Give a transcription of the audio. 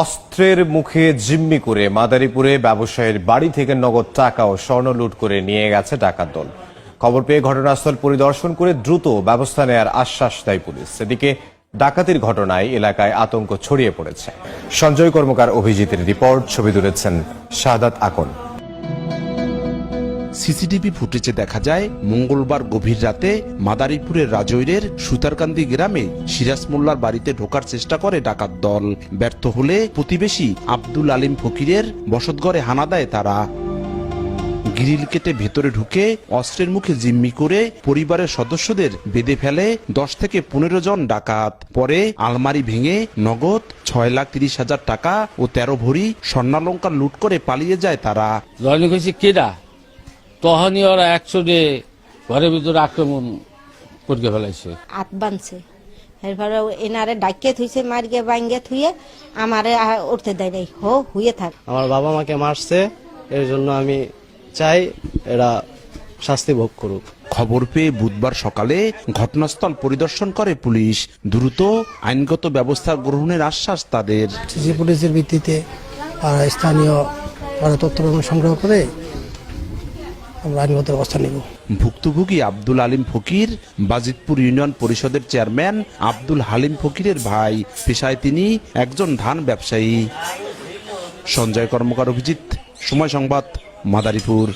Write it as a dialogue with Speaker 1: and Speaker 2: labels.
Speaker 1: অস্ত্রের মুখে জিম্মি করে মাদারীপুরে ব্যবসায়ীর বাড়ি থেকে নগদ টাকা ও স্বর্ণ লুট করে নিয়ে গেছে ডাকাত দল। খবর পেয়ে ঘটনাস্থল পরিদর্শন করে দ্রুত ব্যবস্থা নেয়ার আশ্বাস দেয় পুলিশ। এদিকে ডাকাতির ঘটনায় এলাকায় আতঙ্ক ছড়িয়ে পড়েছে। সঞ্জয় কর্মকার অভিজিতের রিপোর্ট, ছবি তুলেছেন শাহাদাত আকন।
Speaker 2: সিসিটিভি ফুটেজে দেখা যায়, মঙ্গলবার গভীর রাতে মাদারীপুরের রাজৈরের সুতারকান্দি গ্রামে সিরাজ মোল্লার বাড়িতে ঢোকার চেষ্টা করে ডাকাত দল। ব্যর্থ হলে প্রতিবেশী আব্দুল আলিম ফকিরের বসতঘরে হানা দেয় তারা। গ্রিল কেটে ভেতরে ঢুকে অস্ত্রের মুখে জিম্মি করে পরিবারের সদস্যদের বেঁধে ফেলে দশ থেকে পনেরো জন ডাকাত। পরে আলমারি ভেঙে নগদ ছয় লাখ তিরিশ হাজার টাকা ও তেরো ভরি স্বর্ণালঙ্কার লুট করে পালিয়ে যায় তারা।
Speaker 3: তখনই ওরা একশোটে ঘরের ভিতরে আক্রমণ করে ফেলাইছে।
Speaker 4: হাত বানছে। এরপরে এনারে ডাকিয়ে থুইছে মারিয়ে বাঙ্গে থুয়ে আমারে উঠতে দেয় নাই। হো হুয়ে থাক।
Speaker 5: আমার বাবা মাকে মারছে এর জন্য আমি চাই এরা শাস্তি ভোগ করুক।
Speaker 2: খবর পেয়ে বুধবার সকালে ঘটনাস্থল পরিদর্শন করে পুলিশ। দ্রুত আইনগত ব্যবস্থা গ্রহণের আশ্বাস তাদের।
Speaker 6: সিসি ফুটেজের ভিত্তিতে স্থানীয় তারা তথ্য সংগ্রহ করে
Speaker 2: ভুক্তভোগী আব্দুল আলিম ফকির, বাজিতপুর ইউনিয়ন পরিষদের চেয়ারম্যান আব্দুল হালিম ফকিরের ভাই। পেশায় তিনি একজন ধান ব্যবসায়ী। সঞ্জয় কর্মকার অভিজিৎ, সময় সংবাদ, মাদারীপুর।